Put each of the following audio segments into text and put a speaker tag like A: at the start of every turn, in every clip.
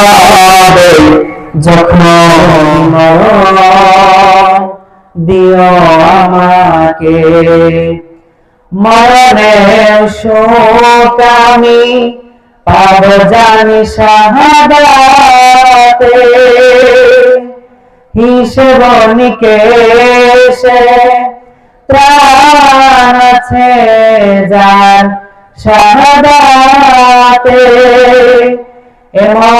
A: হবে যখন দিও আমাকে। মরণের শোক আমি পাব জানি শাহাদাতে। হিসেব নিকেশে ত্রাণ আছে যার শাহাদাতে। এমন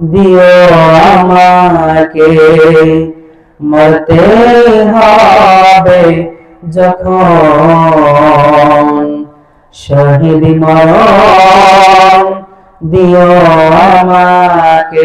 A: দিও আমাকে। মরতে হবে যখন শহীদ মরণ। দিও আমাকে।